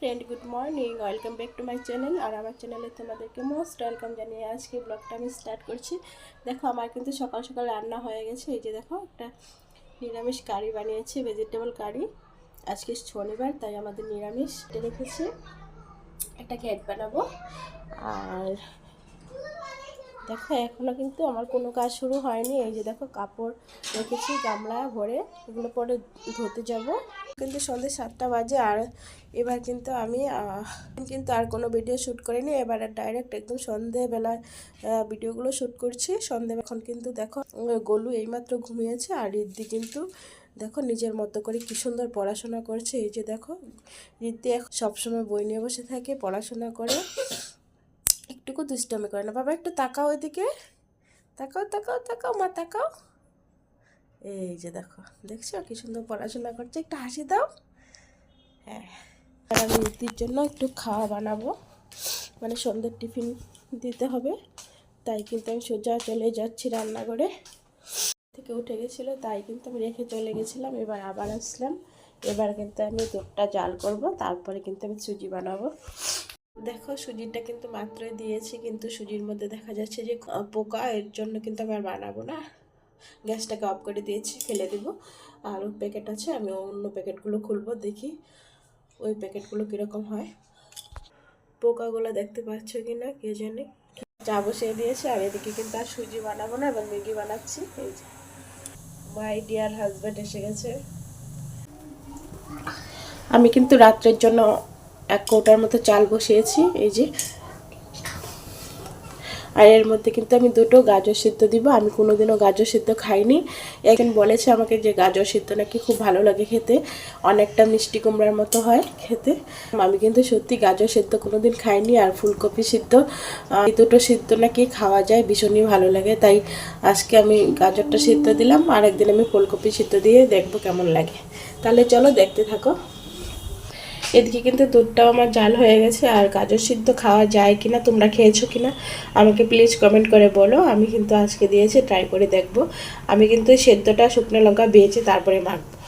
Friend good morning welcome back to my channel আর আমার চ্যানেলে তোমাদেরকে মোস্ট ওয়েলকাম জানিয়ে আজকে ব্লগটা আমি স্টার্ট করছি। দেখো, আমার কিন্তু সকাল সকাল রান্না হয়ে গেছে। এই যে দেখো, একটা নিরামিষ কারি বানিয়েছি ভেজিটেবল কারি। আজকে শনিবার, তাই আমাদের নিরামিষ। রেখেছে। একটা ঘ্যাট বানাবো। আর দেখো এখনও কিন্তু আমার কোনো কাজ শুরু হয়নি। এই যে দেখো, কাপড় রেখেছি, গামলা ভরে এগুলো পরে ধুতে যাব। কিন্তু সন্ধ্যে সাতটা বাজে আর এবার কিন্তু আমি কিন্তু আর কোনো ভিডিও শ্যুট করিনি। এবার ডাইরেক্ট একদম সন্ধেবেলায় ভিডিওগুলো শ্যুট করছি। সন্ধে এখন কিন্তু দেখো, গোলু এইমাত্র ঘুমিয়েছে আর রিদ্ধি কিন্তু দেখো নিজের মতো করে কি সুন্দর পড়াশোনা করছে। এই যে দেখো এখন সবসময় বই নিয়ে বসে থাকে, পড়াশোনা করে। একটুকু দুষ্টামি করে না বাবা, একটু তাকাও ওইদিকে। তাকাও তাকাও তাকাও, মা, তাকাও। এই যে দেখো, দেখছ কি সুন্দর পড়াশোনা করছে? একটু হাসি দাও। হ্যাঁ আমি রুটির জন্য একটু খাওয়া বানাবো। মানে সন্ধ্যের টিফিন দিতে হবে। তাই কিন্তু আমি সোজা চলে যাচ্ছি রান্নাঘরে। থেকে উঠে গেছিল, তাই কিন্তু আমি রেখে চলে গেছিলাম। এবার আবার আসলাম। এবার কিন্তু আমি দুধটা জাল করব। তারপরে কিন্তু আমি সুজি বানাবো। দেখো সুজিটা কিন্তু মাত্রই দিয়েছি, কিন্তু সুজির মধ্যে দেখা যাচ্ছে যে পোকা, এর জন্য কিন্তু আমি আর বানাবো না। গ্যাসটাকে অফ করে দিয়েছি, ফেলে দেব। আর প্যাকেট আছে, আমি অন্য প্যাকেটগুলো খুলবো, দেখি ওই প্যাকেটগুলো কীরকম হয়। পোকাগুলো দেখতে পাচ্ছ কি না, কে জানে? চা বসিয়ে দিয়েছি, আর এদিকে কিন্তু আর সুজি বানাবো না এবং ম্যাগি বানাচ্ছি। এই যে মাই ডিয়ার হাজব্যান্ড এসে গেছে। আমি কিন্তু রাত্রের জন্য এক কৌটার মতো চাল বসিয়েছি, এই যে। আর এর মধ্যে কিন্তু আমি দুটো গাজর সিদ্ধ দিব। আমি কোনোদিনও গাজর সিদ্ধ খাইনি। একজন বলেছে আমাকে যে গাজর সিদ্ধ নাকি খুব ভালো লাগে খেতে। অনেকটা মিষ্টি কুমড়ার মতো হয় খেতে। আমি কিন্তু সত্যি গাজর সিদ্ধ কোনোদিন খাইনি আর ফুলকপি সিদ্ধ এই দুটো সিদ্ধ নাকি খাওয়া যায়, ভীষণই ভালো লাগে। তাই আজকে আমি গাজরটা সিদ্ধ দিলাম। আর একদিন আমি ফুলকপি সিদ্ধ দিয়ে দেখব কেমন লাগে। তাহলে চলো দেখতে থাকো। এদিকে কিন্তু দুধটাও আমার জাল হয়ে গেছে আর গাজর সিদ্ধ খাওয়া যায় কিনা, তোমরা খেয়েছো কিনা, আমাকে প্লিজ কমেন্ট করে বলো। আমি কিন্তু আজকে দিয়েছি ট্রাই করে দেখব। আমি কিন্তু সেদ্ধটা শুকনো লঙ্কা বেয়েছি তারপরে মাখবো।